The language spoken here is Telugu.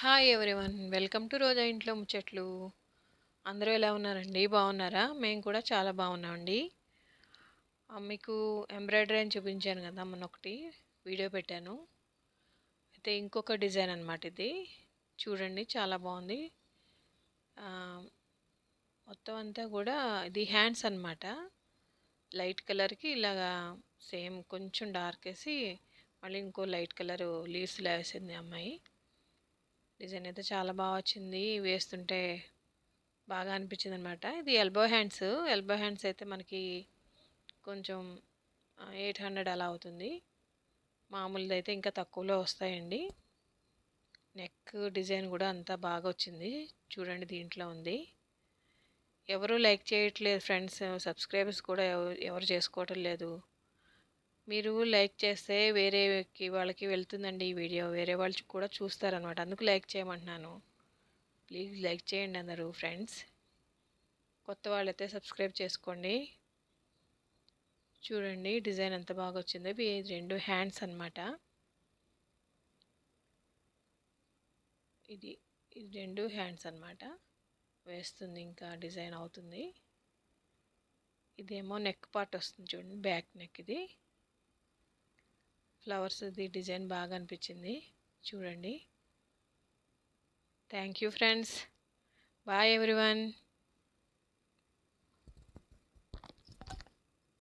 Hi everyone welcome to Roja ఇంట్లో ముచ్చట్లు. అందరూ ఎలా ఉన్నారండి? బాగున్నారా? మేము కూడా చాలా బాగున్నామండి. మీకు ఎంబ్రాయిడరీ అని చూపించాను కదా మొన్న ఒకటి వీడియో పెట్టాను. అయితే ఇంకొక డిజైన్ అనమాట ఇది. చూడండి చాలా బాగుంది. మొత్తం అంతా కూడా ఇది హ్యాండ్స్ అన్నమాట. లైట్ కలర్కి ఇలాగా సేమ్ కొంచెం డార్క్ వేసి మళ్ళీ ఇంకో లైట్ కలర్ లీవ్స్ వేసింది అమ్మాయి. డిజైన్ అయితే చాలా బాగా వచ్చింది. వేస్తుంటే బాగా అనిపించింది అనమాట ఇది ఎల్బో హ్యాండ్స్. ఎల్బో హ్యాండ్స్ అయితే మనకి కొంచెం ఎయిట్ హండ్రెడ్ అలా అవుతుంది. మామూలుది అయితే ఇంకా తక్కువలో వస్తాయండి. నెక్ డిజైన్ కూడా అంతా బాగా వచ్చింది. చూడండి దీంట్లో ఉంది. ఎవరు లైక్ చేయట్లేదు ఫ్రెండ్స్. సబ్స్క్రైబర్స్ కూడా ఎవరు చేసుకోవటం లేదు. మీరు లైక్ చేస్తే వేరేకి వాళ్ళకి వెళ్తుందండి ఈ వీడియో. వేరే వాళ్ళు కూడా చూస్తారనమాట అందుకు లైక్ చేయమంటున్నాను. ప్లీజ్ లైక్ చేయండి అందరూ ఫ్రెండ్స్. కొత్త వాళ్ళైతే సబ్స్క్రైబ్ చేసుకోండి. చూడండి డిజైన్ ఎంత బాగా వచ్చిందో. ఇవి రెండు హ్యాండ్స్ అన్నమాట. ఇది ఇది రెండు హ్యాండ్స్ అన్నమాట. వేస్తుంది ఇంకా డిజైన్ అవుతుంది. ఇదేమో నెక్ పార్ట్ వస్తుంది చూడండి బ్యాక్ నెక్ ఇది. ఫ్లవర్స్ది డిజైన్ బాగా అనిపించింది. చూడండి. Thank you friends. Bye everyone.